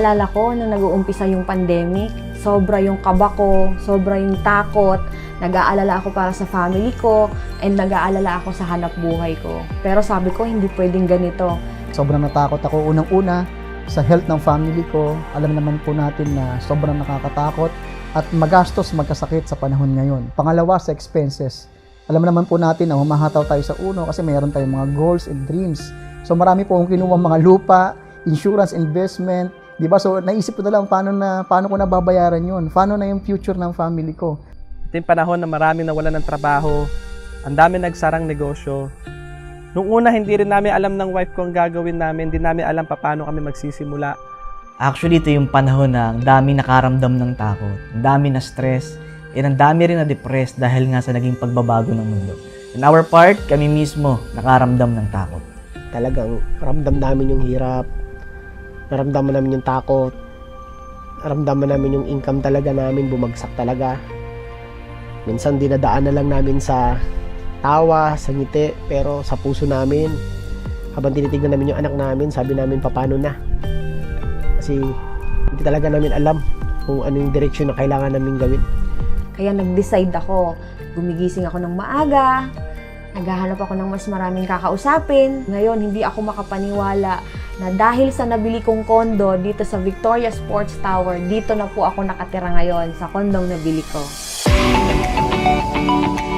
Naalala ko nung nag-uumpisa yung pandemic, sobra yung kaba ko, sobra yung takot, nag-aalala ako para sa family ko, and nag-aalala ako sa hanap buhay ko. Pero sabi ko, hindi pwedeng ganito. Sobrang natakot ako unang-una sa health ng family ko. Alam naman po natin na sobrang nakakatakot at magastos magkasakit sa panahon ngayon. Pangalawa sa expenses. Alam naman po natin na humahataw tayo sa uno kasi mayroon tayong mga goals and dreams. So marami po akong kinuha mga lupa, insurance, investment, Di ba? So naisip ko na lang paano na paano ko nababayaran 'yon? Paano na yung future ng family ko? Ito yung panahon na maraming nawalan ng trabaho, ang dami nagsarang negosyo. Nung una, hindi rin namin alam ng wife ko ang gagawin namin, hindi namin alam pa paano kami magsisimula. Actually, ito yung panahon na ang dami nakaramdam ng takot, ang dami na stress, and ang dami rin na depressed dahil nga sa naging pagbabago ng mundo. In our part, kami mismo nakaramdam ng takot. talagang ramdam namin yung hirap, naramdaman namin yung takot, naramdaman namin yung income talaga namin, bumagsak talaga. Minsan dinadaan na lang namin sa tawa, sa ngiti, pero sa puso namin, habang tinitignan namin yung anak namin, sabi namin paano na. Kasi hindi talaga namin alam kung ano yung direksyon na kailangan namin gawin. Kaya nag-decide ako, gumigising ako ng maaga, naghahanap ako ng mas maraming kakausapin. Ngayon, hindi ako makapaniwala na dahil sa nabili kong kondo dito sa Victoria Sports Tower, dito na po ako nakatira ngayon sa kondong nabili ko. Naghahanap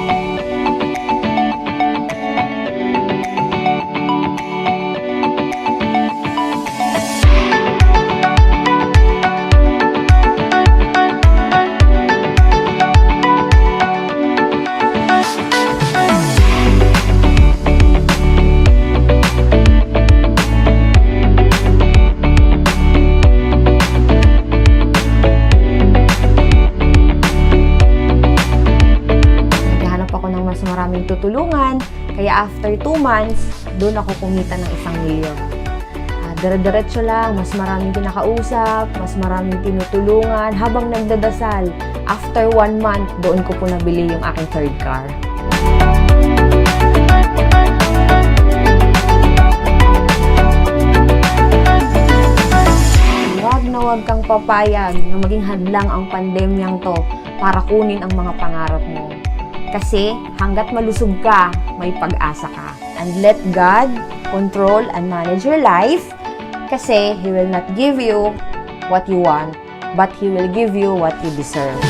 tutulungan, kaya after 2 months, doon ako kumita ng isang milyon. Ah, Dire-diretso lang, mas maraming pinakausap, mas maraming tinutulungan habang nagdadasal. After 1 month, doon ko po nabili yung aking third car. Huwag na huwag kang papayag na maging hadlang ang pandemyang to para kunin ang mga pangarap mo. Kasi hanggat malusog ka, may pag-asa ka. And let God control and manage your life kasi He will not give you what you want, but He will give you what you deserve.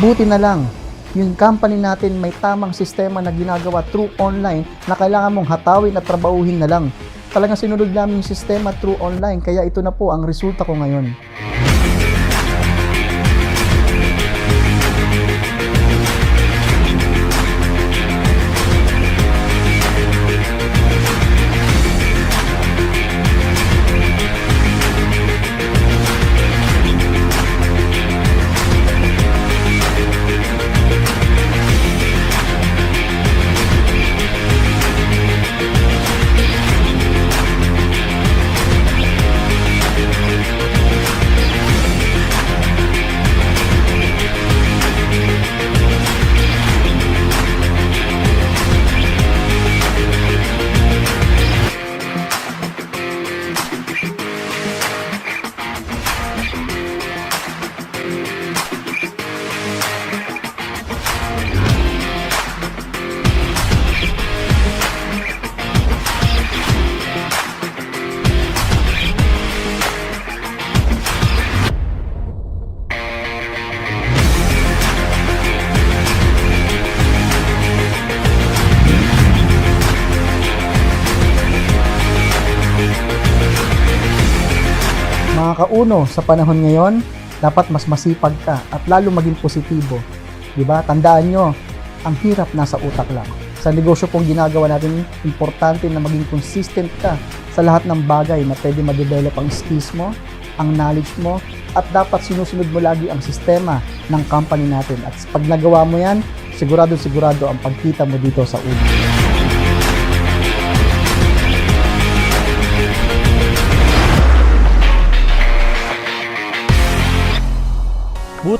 Buti na lang, yung company natin may tamang sistema na ginagawa through online na kailangan mong hatawin at trabahuhin na lang. Talagang sinunod namin yung sistema through online kaya ito na po ang resulta ko ngayon. Kauno, sa panahon ngayon, dapat mas masipag ka at lalo maging positibo. 'Di ba? Tandaan nyo, ang hirap nasa utak lang. Sa negosyo pong ginagawa natin, importante na maging consistent ka sa lahat ng bagay na pwede ma-develop ang skills mo, ang knowledge mo, at dapat sinusunod mo lagi ang sistema ng company natin. At pag nagawa mo yan, sigurado sigurado ang pagkita mo dito sa ulo.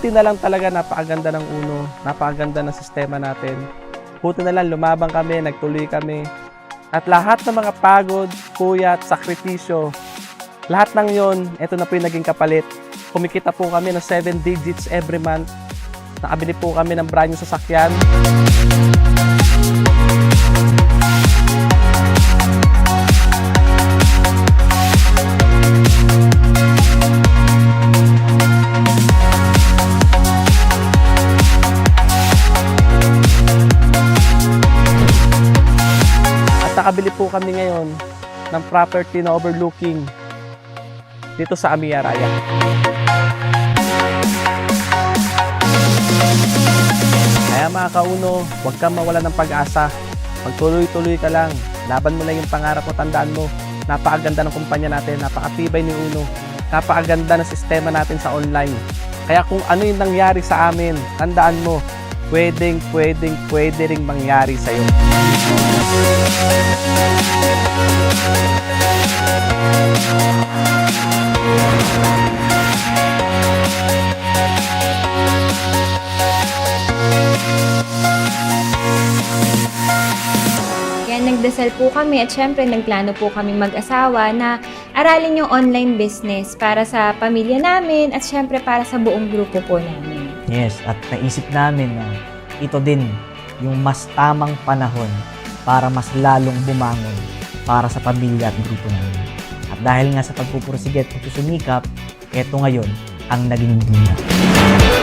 Buti na lang talaga napakaganda ng uno, napakaganda ng sistema natin. Buti na lang lumabang kami, nagtuloy kami. At lahat ng mga pagod, kuyat, sakripisyo, lahat ng yon, ito na po yung naging kapalit. Kumikita po kami ng 7 digits every month. Nakabili po kami ng brand new sasakyan. Nakabili po kami ngayon ng property na overlooking dito sa Amiya Raya. Kaya mga kauno, huwag kang mawala ng pag-asa. Magtuloy-tuloy ka lang. Laban mo na yung pangarap mo, tandaan mo. Napakaganda ng kumpanya natin, napakatibay ni Uno. Napakaganda ng sistema natin sa online. Kaya kung ano yung nangyari sa amin, tandaan mo, pwedeng, pwedeng, pwede ring mangyari sa'yo. Kaya nagdasal po kami at syempre nagplano po kami mag-asawa na aralin yung online business para sa pamilya namin at syempre para sa buong grupo po namin. Yes, at naisip namin na ito din yung mas tamang panahon para mas lalong bumangon para sa pamilya at grupo namin. At dahil nga sa pagpupursige at pagsusumikap, eto ngayon ang naging bunga.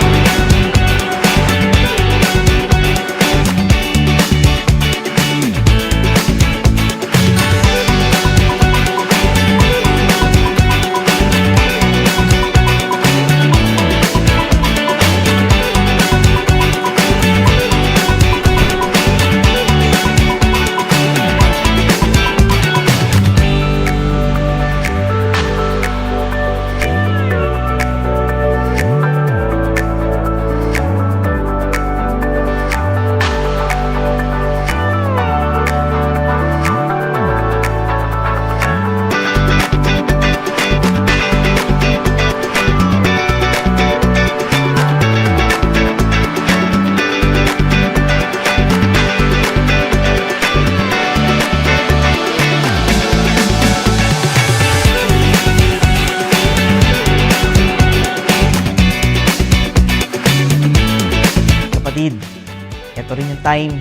Time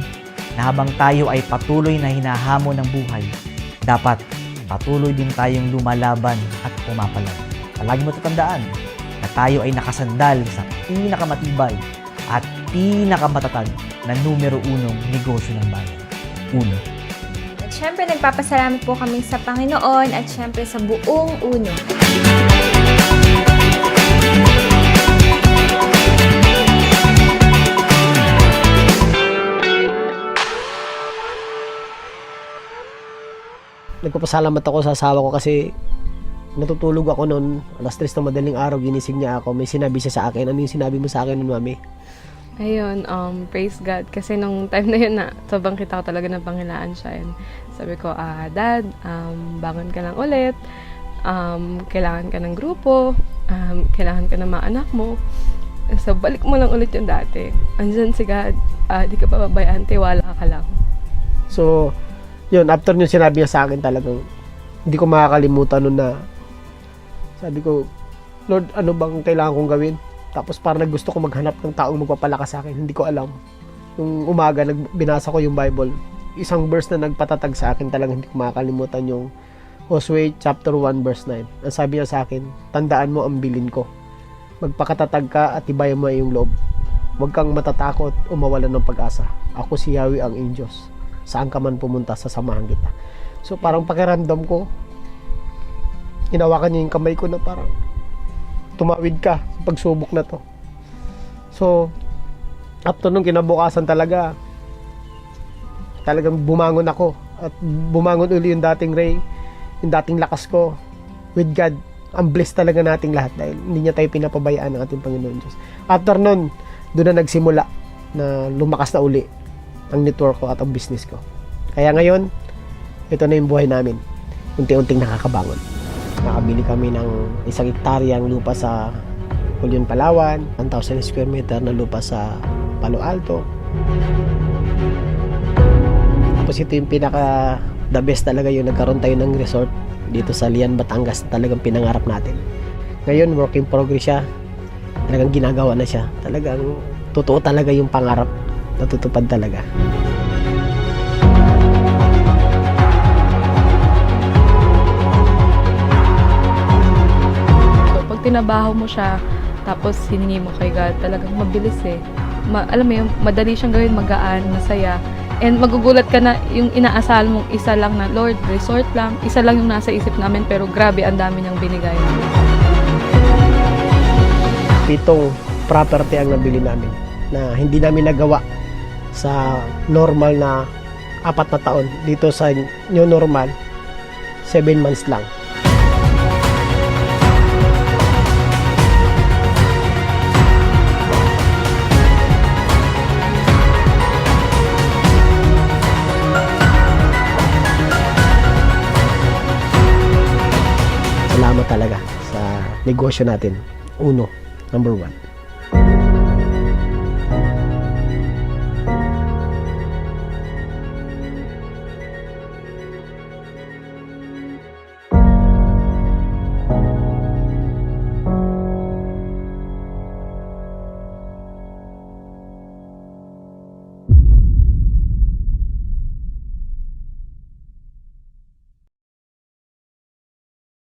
na habang tayo ay patuloy na hinahamon ng buhay, dapat patuloy din tayong lumalaban at pumapalag. Palagi mo tatandaan na tayo ay nakasandal sa pinakamatibay at pinakamatatag na numero unong negosyo ng bayan. Uno. At syempre nagpapasalamat po kami sa Panginoon at syempre sa buong uno. Nagpapasalamat ako sa asawa ko kasi natutulog ako noon, alas 3 ng madaling araw, ginising niya ako. May sinabi siya sa akin. Ano yung sinabi mo sa akin nun, mami? Ayun, um, praise God. Kasi nung time na yun na, sobrang kita ko talaga ng pangilaan siya. And sabi ko, ah, Dad, um, bangon ka lang ulit. Um, kailangan ka ng grupo. Um, kailangan ka ng mga anak mo. So, balik mo lang ulit yung dati. Andyan si God. Ah, di ka pa babayaan, tiwala ka lang. So, yun, after yung sinabi niya sa akin talagang hindi ko makakalimutan nun na sabi ko, Lord, ano bang kailangan kong gawin? Tapos parang gusto ko maghanap ng taong magpapalakas sa akin. Hindi ko alam. Nung umaga, nag, binasa ko yung Bible. Isang verse na nagpatatag sa akin talagang hindi ko makakalimutan yung Hosea chapter 1 verse 9. Ang sabi niya sa akin, tandaan mo ang bilin ko. Magpakatatag ka at tibayan mo yung loob. Huwag kang matatakot o mawalan ng pag-asa. Ako si Yahweh ang iyong Diyos. Saan ka man pumunta, sasamahan kita. So parang pakiramdam ko, hinawakan niya yung kamay ko na parang tumawid ka sa pagsubok na to. So, after nung kinabukasan talaga, talagang bumangon ako at bumangon uli yung dating Ray. yung dating lakas ko, with God, ang blessed talaga nating lahat dahil hindi niya tayo pinapabayaan ng ating Panginoon Diyos. After nun, doon na nagsimula na lumakas na uli ang network ko at ang business ko. Kaya ngayon, ito na yung buhay namin. Unti-unting nakakabangon. Nakabili kami ng isang hektaryang lupa sa Pulyon, Palawan, 1,000 square meter na lupa sa Palo Alto. Tapos ito yung pinaka the best talaga yung nagkaroon tayo ng resort dito sa Lian, Batangas na talagang pinangarap natin. Ngayon, work in progress siya. Talagang ginagawa na siya. Talagang totoo talaga yung pangarap. Natutupad talaga. So, pag tinabaho mo siya, tapos hiningi mo kay God, talagang mabilis eh. Ma- alam mo yun, madali siyang gawin, magaan, masaya. And magugulat ka na yung inaasal mong isa lang na, Lord, resort lang, isa lang yung nasa isip namin, pero grabe, ang dami niyang binigay. Pitong property ang nabili namin na hindi namin nagawa sa normal na apat na taon. Dito sa new normal, 7 months lang. Salamat talaga sa negosyo natin. Uno, number one.